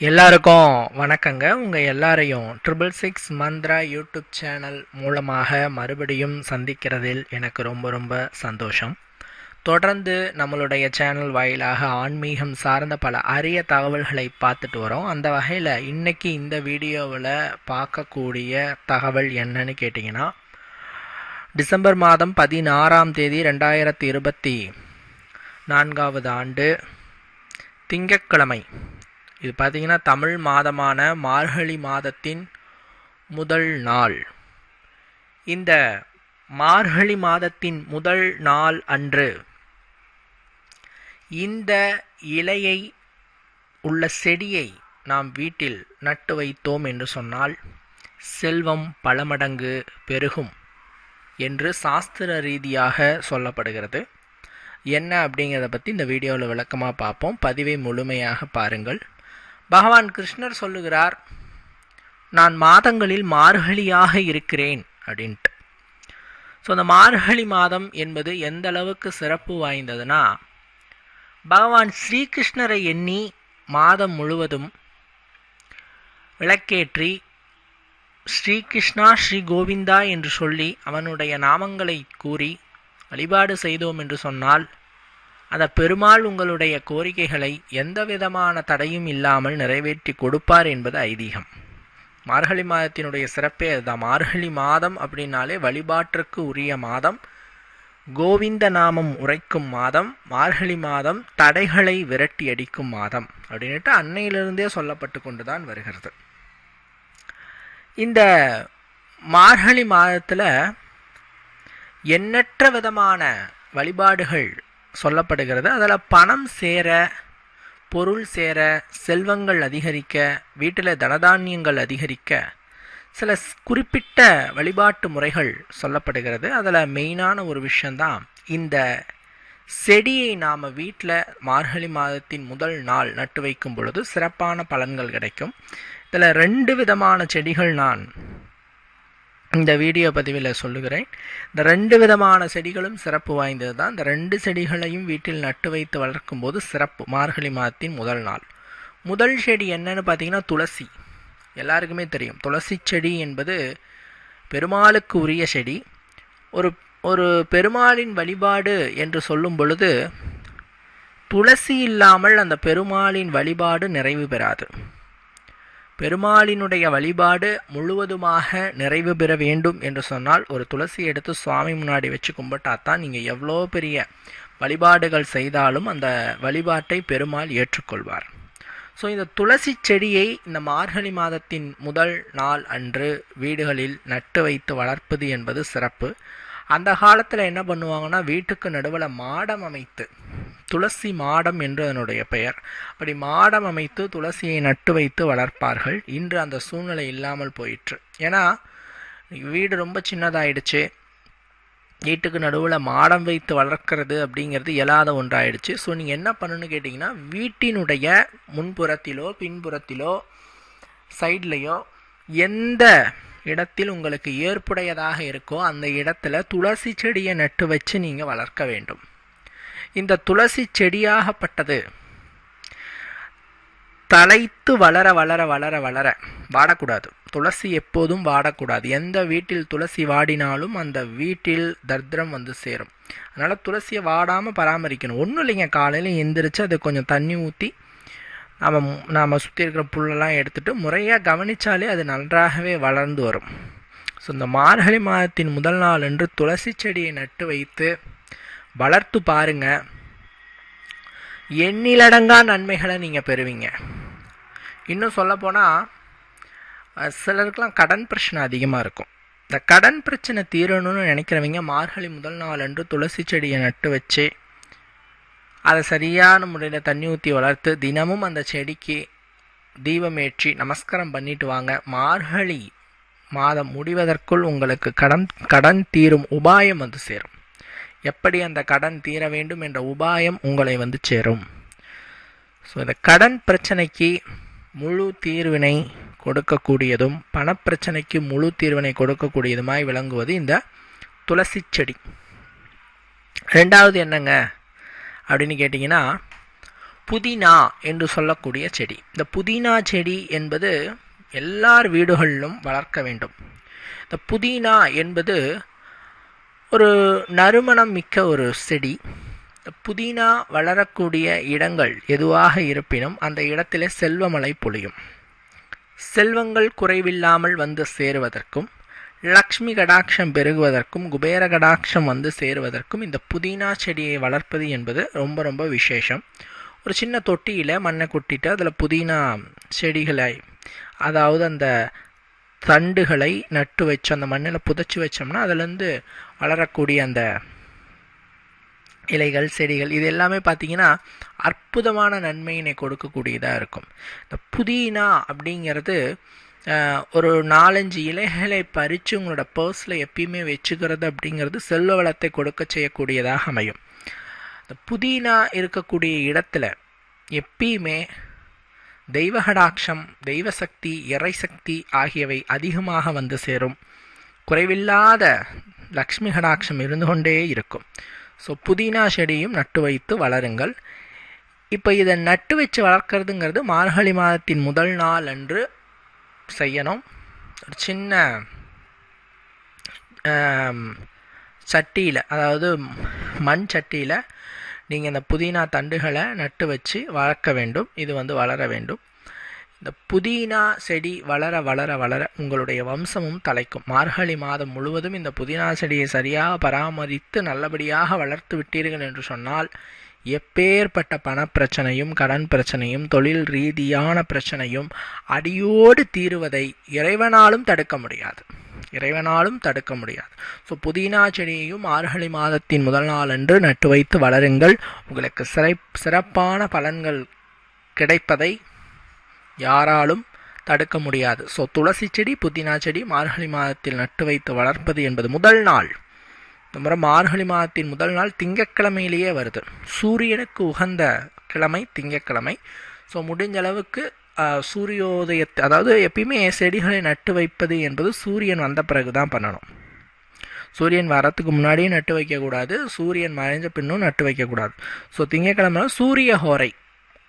எல்லாருக்கும் வணக்கங்க. உங்கள் எல்லாரையும் triple six Mantra YouTube channel மூலமாக மறுபடியும் சந்திக்கிறதில் எனக்கு ரொம்ப ரொம்ப சந்தோஷம். தொடர்ந்து நம்மளுடைய சேனல் வாயிலாக ஆன்மீகம் சார்ந்த பல அரிய தகவல்களை பார்த்துட்டு வரோம். அந்த வகையில் இன்றைக்கி இந்த வீடியோவில் பார்க்கக்கூடிய தகவல் என்னன்னு கேட்டிங்கன்னா டிசம்பர் மாதம் பதினாறாம் தேதி ரெண்டாயிரத்தி இருபத்தி நான்காவது ஆண்டு திங்கட்கிழமை. இது பார்த்தீங்கன்னா தமிழ் மாதமான மார்கழி மாதத்தின் முதல் நாள். இந்த மார்கழி மாதத்தின் முதல் நாள் அன்று இந்த இலையை உள்ள செடியை நாம் வீட்டில் நட்டு வைத்தோம் என்று சொன்னால் செல்வம் பல மடங்கு பெருகும் என்று சாஸ்திர ரீதியாக சொல்லப்படுகிறது. என்ன அப்படிங்கிறத பற்றி இந்த வீடியோவில் விளக்கமாக பார்ப்போம். பதிவை முழுமையாக பாருங்கள். பகவான் கிருஷ்ணர் சொல்லுகிறார் நான் மாதங்களில் மார்கழியாக இருக்கிறேன் அப்படின்ட்டு. ஸோ அந்த மார்கழி மாதம் என்பது எந்த அளவுக்கு சிறப்பு வாய்ந்ததுன்னா பகவான் ஸ்ரீகிருஷ்ணரை எண்ணி மாதம் முழுவதும் விளக்கேற்றி ஸ்ரீகிருஷ்ணா ஸ்ரீ கோவிந்தா என்று சொல்லி அவனுடைய நாமங்களை கூறி வழிபாடு செய்தோம் என்று சொன்னால் அந்த பெருமாள் உங்களுடைய கோரிக்கைகளை எந்த விதமான தடையும் இல்லாமல் நிறைவேற்றி கொடுப்பார் என்பது ஐதீகம். மார்கழி மாதத்தினுடைய சிறப்பே அதுதான். மார்கழி மாதம் அப்படின்னாலே வழிபாட்டிற்கு உரிய மாதம் கோவிந்த நாமம் உரைக்கும் மாதம் மார்கழி மாதம் தடைகளை விரட்டி அடிக்கும் மாதம் அப்படின்ட்டு அன்னையிலிருந்தே சொல்லப்பட்டு கொண்டுதான் வருகிறது. இந்த மார்கழி மாதத்தில் எண்ணற்ற விதமான வழிபாடுகள் சொல்லப்படுகிறது. அதில் பணம் சேர பொருள் சேர செல்வங்கள் அதிகரிக்க வீட்டில் தனதானியங்கள் அதிகரிக்க சில குறிப்பிட்ட வழிபாட்டு முறைகள் சொல்லப்படுகிறது. அதில் மெயினான ஒரு விஷயந்தான் இந்த செடியை நாம் வீட்டில் மார்கழி மாதத்தின் முதல் நாள் நட்டு வைக்கும் பொழுது சிறப்பான பலன்கள் கிடைக்கும். இதில் ரெண்டு விதமான செடிகள் நான் இந்த வீடியோ பதிவில் சொல்லுகிறேன். இந்த ரெண்டு விதமான செடிகளும் சிறப்பு வாய்ந்தது தான் இந்த ரெண்டு செடிகளையும் வீட்டில் நட்டு வைத்து வளர்க்கும் போது சிறப்பு. மார்கழி மாதத்தின் முதல் நாள். முதல் செடி என்னன்னு பார்த்தீங்கன்னா துளசி. எல்லாருக்குமே தெரியும். துளசி செடி என்பது பெருமாளுக்கு உரிய செடி. ஒரு ஒரு பெருமாளின் வழிபாடு என்று சொல்லும் பொழுது துளசி இல்லாமல் அந்த பெருமாளின் வழிபாடு நிறைவு பெறாது. பெருமாளினுடைய வழிபாடு முழுவதுமாக நிறைவு பெற வேண்டும் என்று சொன்னால் ஒரு துளசி எடுத்து சுவாமி முன்னாடி வச்சு கும்பிட்டாத்தான் நீங்கள் எவ்வளோ பெரிய வழிபாடுகள் செய்தாலும் அந்த வழிபாட்டை பெருமாள் ஏற்றுக்கொள்வார். ஸோ இந்த துளசி செடியை இந்த மார்கழி மாதத்தின் முதல் நாள் அன்று வீடுகளில் நட்டு வைத்து வளர்ப்பது என்பது சிறப்பு. அந்த காலத்தில் என்ன பண்ணுவாங்கன்னா வீட்டுக்கு நடுவில் மாடம் அமைத்து துளசி மாடம் என்று அதனுடைய பெயர். அப்படி மாடம் அமைத்து துளசியை நட்டு வைத்து வளர்ப்பார்கள். இன்று அந்த சூழ்நிலை இல்லாமல் போயிற்று. ஏன்னா வீடு ரொம்ப சின்னதாயிடுச்சு. வீட்டுக்கு நடுவில் மாடம் வைத்து வளர்க்குறது அப்படிங்கிறது இயலாத ஒன்றாயிடுச்சு. ஸோ நீங்கள் என்ன பண்ணணும்னு கேட்டிங்கன்னா வீட்டினுடைய முன்புறத்திலோ பின்புறத்திலோ சைட்லேயோ எந்த இடத்தில் உங்களுக்கு ஏற்புடையதாக இருக்கோ அந்த இடத்துல துளசி செடியை நட்டு வச்சு நீங்கள் வளர்க்க வேண்டும். இந்த துளசி செடியாகப்பட்டது. தலைத்து வளர வளர வளர வளர வாடக்கூடாது. துளசி எப்போதும் வாடக்கூடாது. எந்த வீட்டில் துளசி வாடினாலும் அந்த வீட்டில் தர்திரம் வந்து சேரும். அதனால் துளசியை வாடாமல் பராமரிக்கணும். ஒன்றும் இல்லைங்க. காலையில் எந்திரிச்சு அதை கொஞ்சம் தண்ணி ஊற்றி நாம் நாம் சுற்றி இருக்கிற புல்லெல்லாம் எடுத்துகிட்டு முறையாக கவனித்தாலே அது நன்றாகவே வளர்ந்து வரும். ஸோ இந்த மார்கழி மாதத்தின் முதல் நாள் என்று துளசி செடியை நட்டு வைத்து வளர்த்து பாருங்க. எண்ணிலடங்கா நன்மைகளை நீங்கள் பெறுவீங்க. இன்னும் சொல்லப்போனால் சிலருக்கெலாம் கடன் பிரச்சனை அதிகமாக இருக்கும். இந்த கடன் பிரச்சனை தீரணும்னு நினைக்கிறவங்க மார்கழி முதல் நாள் அன்று துளசி செடியை நட்டு வச்சு அதை சரியான முறையில் தண்ணி ஊற்றி வளர்த்து தினமும் அந்த செடிக்கு தீபமேற்றி நமஸ்காரம் பண்ணிட்டு வாங்க. மார்கழி மாதம் முடிவதற்குள் உங்களுக்கு கடன் கடன் தீரும் உபாயம் வந்து சேரும். எப்படி அந்த கடன் தீர வேண்டும் என்ற உபாயம் உங்களை வந்து சேரும். ஸோ இந்த கடன் பிரச்சனைக்கு முழு தீர்வினை கொடுக்கக்கூடியதும் பணப்பிரச்சனைக்கு முழு தீர்வினை கொடுக்கக்கூடியதுமாய் விளங்குவது இந்த துளசி செடி. ரெண்டாவது என்னங்க? அப்படின்னு கேட்டிங்கன்னா புதினா என்று சொல்லக்கூடிய செடி. இந்த புதினா செடி என்பது எல்லார் வீடுகளிலும் வளர்க்க வேண்டும். இந்த புதினா என்பது ஒரு நறுமணம் மிக்க ஒரு செடி. புதினா வளரக்கூடிய இடங்கள் எதுவாக இருப்பினும் அந்த இடத்திலே செல்வமலை பொழியும். செல்வங்கள் குறைவில்லாமல் வந்து சேருவதற்கும் லக்ஷ்மி கடாட்சம் பெருகுவதற்கும் குபேர கடாட்சம் வந்து சேருவதற்கும் இந்த புதினா செடியை வளர்ப்பது என்பது ரொம்ப ரொம்ப விசேஷம். ஒரு சின்ன தொட்டியில் மண்ணை கொட்டிட்டு அதில் புதினா செடிகளை அதாவது அந்த தண்டுகளை நட்டு வச்சு அந்த மண்ணில் புதைச்சி வச்சோம்னா அதுலேருந்து வளரக்கூடிய அந்த இலைகள் செடிகள் இது எல்லாமே பார்த்தீங்கன்னா அற்புதமான நன்மையினை கொடுக்கக்கூடியதாக இருக்கும். இந்த புதினா அப்படிங்கிறது ஒரு நாலஞ்சு இலைகளை பறித்து உங்களோட பர்ஸில் எப்பயுமே வச்சுக்கிறது அப்படிங்கிறது செல்வ வளத்தை கொடுக்க செய்யக்கூடியதாக அமையும். இந்த புதினா இருக்கக்கூடிய இடத்துல எப்பயுமே தெய்வகடாட்சம் தெய்வசக்தி இறைசக்தி ஆகியவை அதிகமாக வந்து சேரும். குறைவில்லாத லக்ஷ்மி கடாட்சம் இருந்து கொண்டே இருக்கும். ஸோ புதினா செடியும் நட்டு வைத்து வளருங்கள். இப்போ இதை நட்டு வச்சு வளர்க்குறதுங்கிறது மார்கழி மாதத்தின் முதல் நாள் அன்று செய்யணும். ஒரு சின்ன சட்டியில் அதாவது மண் சட்டியில் நீங்கள் இந்த புதினா தண்டுகளை நட்டு வச்சு வளர்க்க வேண்டும். இது வந்து வளர வேண்டும். இந்த புதினா செடி வளர வளர வளர உங்களுடைய வம்சமும் தலைக்கும். மார்கழி மாதம் முழுவதும் இந்த புதினா செடியை சரியாக பராமரித்து நல்லபடியாக வளர்த்து விட்டீர்கள் என்று சொன்னால் எப்பேற்பட்ட பணப்பிரச்சனையும் கடன் பிரச்சனையும் தொழில் ரீதியான பிரச்சனையும் அடியோடு தீருவதை இறைவனாலும் தடுக்க முடியாது. இறைவனாலும் தடுக்க முடியாது. ஸோ புதினா செடியையும் மார்கழி மாதத்தின் முதல் நாள் அன்று நட்டு வைத்து வளருங்கள். உங்களுக்கு சிறை சிறப்பான பலன்கள் கிடைப்பதை யாராலும் தடுக்க முடியாது. ஸோ துளசி செடி புதினா செடி மார்கழி மாதத்தில் நட்டு வைத்து வளர்ப்பது என்பது முதல் நாள். இந்த முறை மார்கழி மாதத்தின் முதல் நாள் திங்கக்கிழமையிலேயே வருது. சூரியனுக்கு உகந்த கிழமை திங்கக்கிழமை ஸோ முடிஞ்ச அளவுக்கு சூரியோதயத்தை அதாவது எப்பயுமே செடிகளை நட்டு வைப்பது என்பது சூரியன் வந்த பிறகு தான் பண்ணணும். சூரியன் வரத்துக்கு முன்னாடியே நட்டு வைக்கக்கூடாது சூரியன் மறைஞ்ச பின்னும் நட்டு வைக்கக்கூடாது. ஸோ திங்கக்கிழமை சூரிய ஹோரை.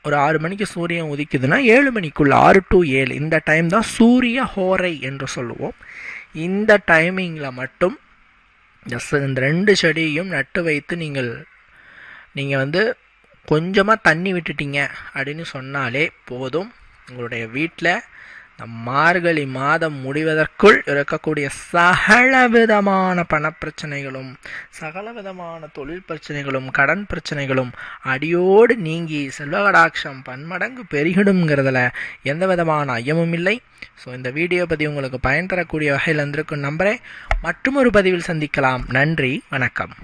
ஒரு ஆறு மணிக்கு சூரியன் உதிக்குதுன்னா ஏழு மணிக்குள்ள ஆறு டு ஏழு இந்த டைம் தான் சூரிய ஹோரை என்று சொல்லுவோம். இந்த டைமிங்கில் மட்டும் இந்த ரெண்டு செடியையும் நட்டு வைத்து நீங்கள் நீங்கள் வந்து கொஞ்சமாக தண்ணி விட்டுட்டீங்க அப்படின்னு சொன்னாலே போதும். உங்களுடைய வீட்டில் இந்த மார்கழி மாதம் முடிவதற்குள் இருக்கக்கூடிய சகல விதமான பணப்பிரச்சனைகளும் சகல விதமான தொழில் பிரச்சனைகளும் கடன் பிரச்சனைகளும் அடியோடு நீங்கி செல்வகடாட்சம் பன்மடங்கு பெருகிடும்ங்கிறதுல எந்த விதமான ஐயமும் இல்லை. ஸோ இந்த வீடியோ பதிவு உங்களுக்கு பயன் தரக்கூடிய வகையில் இருந்திருக்கும் நம்புகிறேன் மற்றும் ஒரு பதிவில் சந்திக்கலாம். நன்றி. வணக்கம்.